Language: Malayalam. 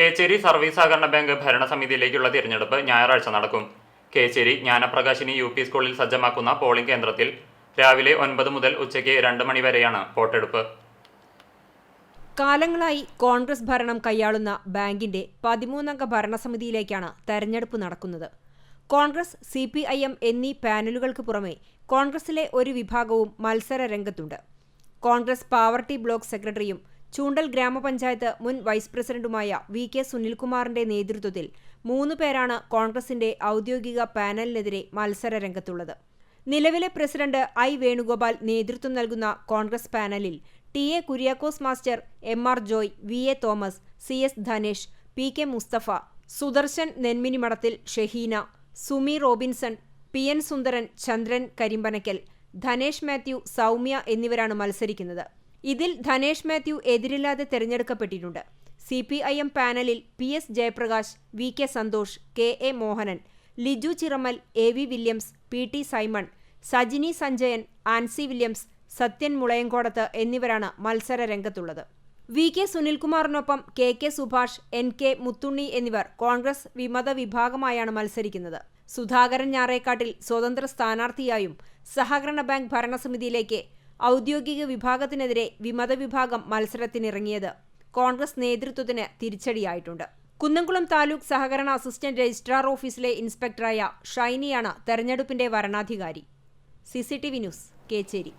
കേച്ചേരി സർവീസ് സഹകരണ ബാങ്ക് ഭരണസമിതിയിലേക്കുള്ള തിരഞ്ഞെടുപ്പ് ഞായറാഴ്ച നടക്കും. കേച്ചേരി ജ്ഞാനപ്രകാശിനി യു പി സ്കൂളിൽ സജ്ജമാക്കുന്ന പോളിംഗ് കേന്ദ്രത്തിൽ രാവിലെ ഒൻപത് മുതൽ ഉച്ചയ്ക്ക് രണ്ട് മണി വരെയാണ് വോട്ടെടുപ്പ്. കാലങ്ങളായി കോൺഗ്രസ് ഭരണം കൈയാളുന്ന ബാങ്കിന്റെ പതിമൂന്നംഗ ഭരണസമിതിയിലേക്കാണ് തെരഞ്ഞെടുപ്പ് നടക്കുന്നത്. Congress C P I M എന്നീ പാനലുകൾക്ക് പുറമെ കോൺഗ്രസിലെ ഒരു വിഭാഗവും മത്സര രംഗത്തുണ്ട്. കോൺഗ്രസ് പാവർട്ടി ബ്ലോക്ക് സെക്രട്ടറിയും ചൂണ്ടൽ ഗ്രാമപഞ്ചായത്ത് മുൻ വൈസ് പ്രസിഡന്റുമായ വി കെ സുനിൽകുമാറിന്റെ നേതൃത്വത്തിൽ മൂന്ന് പേരാണ് കോൺഗ്രസിന്റെ ഔദ്യോഗിക പാനലിനെതിരെ മത്സര രംഗത്തുള്ളത്. നിലവിലെ പ്രസിഡന്റ് ഐ വേണുഗോപാൽ നേതൃത്വം നൽകുന്ന കോൺഗ്രസ് പാനലിൽ T A Kuriakose master M R Joy V A Thomas C S Dhanesh P K Mustafa Sudarshan Nenminimadathil Shaheena Sumi Robinson P N Sundaran Chandran Karimpanakkal Dhanesh Mathew Soumya എന്നിവരാണ് മത്സരിക്കുന്നത്. ഇതിൽ ധനേഷ് മാത്യു എതിരില്ലാതെ തെരഞ്ഞെടുക്കപ്പെട്ടിട്ടുണ്ട്. സി പി ഐ എം പാനലിൽ P S Jayaprakash V K Santhosh K A Mohanan Liju Chiramal A V Williams P T Simon Sajini Sanjayan Ancy Williams Sathyan Mulayankodath എന്നിവരാണ് മത്സര രംഗത്തുള്ളത് V K സുനിൽകുമാറിനൊപ്പം K K Subhash N K Muthunni എന്നിവർ കോൺഗ്രസ് വിമത വിഭാഗമായാണ് മത്സരിക്കുന്നത്. സുധാകരൻ ഞാറേക്കാട്ടിൽ സ്വതന്ത്ര സ്ഥാനാർത്ഥിയായും സഹകരണ ബാങ്ക് ഭരണസമിതിയിലേക്ക് ഔദ്യോഗിക വിഭാഗത്തിനെതിരെ വിമത വിഭാഗം മത്സരത്തിനിറങ്ങിയത് കോൺഗ്രസ് നേതൃത്വത്തിന് തിരിച്ചടിയായിട്ടുണ്ട്. കുന്നംകുളം താലൂക്ക് സഹകരണ അസിസ്റ്റന്റ് രജിസ്ട്രാർ ഓഫീസിലെ ഇൻസ്പെക്ടറായ ഷൈനിയാണ് തെരഞ്ഞെടുപ്പിന്റെ വരണാധികാരി. CCTV news Kechery.